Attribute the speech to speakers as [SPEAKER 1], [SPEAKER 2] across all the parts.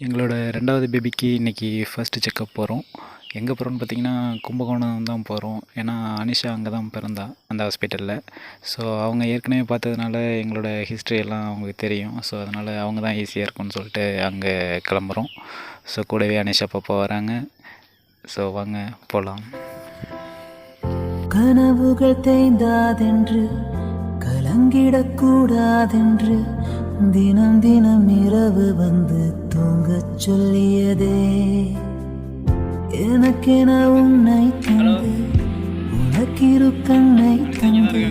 [SPEAKER 1] எங்களோட ரெண்டாவது பேபிக்கு இன்றைக்கி ஃபர்ஸ்ட்டு செக்கப் போகிறோம் எங்கே போகிறோம்னு பார்த்தீங்கன்னா கும்பகோணம் தான் போகிறோம் ஏன்னா அனிஷா அங்கே தான் பிறந்தா அந்த ஹாஸ்பிட்டலில் ஸோ அவங்க ஏற்கனவே பார்த்ததுனால எங்களோட ஹிஸ்ட்ரி எல்லாம் அவங்களுக்கு தெரியும். ஸோ அதனால் அவங்க தான் ஈஸியாக இருக்கும்னு சொல்லிட்டு அங்கே கிளம்புறோம். ஸோ கூடவே அனிஷா பாப்பா வராங்க. ஸோ வாங்க போகலாம்
[SPEAKER 2] கனவுகள் தேய்ந்தாதென்று கலங்கிடக்கூடாதென்று தினம் தினம் இரவு வந்து தூங்கச் சொல்லியதே. எனக்கென உன்னை தந்து உனக்கிரு கண்ணை தந்து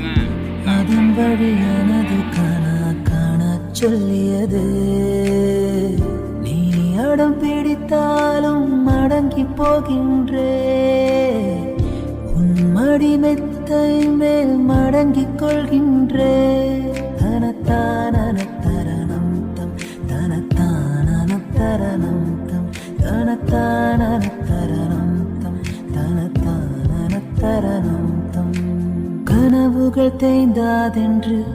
[SPEAKER 2] அதன் வழி எனது காணா காணச் சொல்லியது. நீ அடம் பிடித்தாலும் அடங்கி போகின்றே. உன் மடி மெத்தை மேல் மடங்கிக் கொள்கின்றே. தனத்தான தம் தனத்தான கனவுகள் தேய்ந்தாதென்று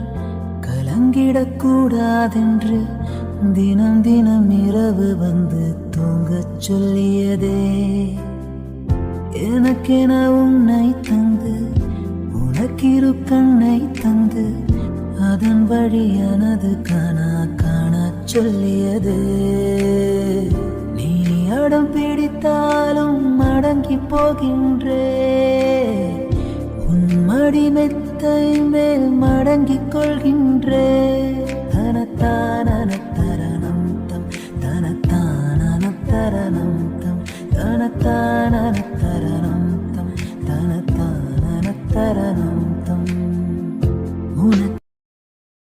[SPEAKER 2] கலங்கிடக்கூடாதென்று தினம் தினம் இரவு வந்து தூங்கச் சொல்லியதே. எனக்கென உன்னை தந்து உனக்கிரு கண்ணை தந்து அதன் வழி எனது காணா காணச் சொல்லியது. நடுங்கி போகின்றே உன் மடி மெத்தை மேல் மடங்கிக் கொள்கின்றே தனத்தான தரணம் தம் தனத்தான தரணம் தம் தனத்தான தரணம் தம் தனத்தான தரணம் தம்.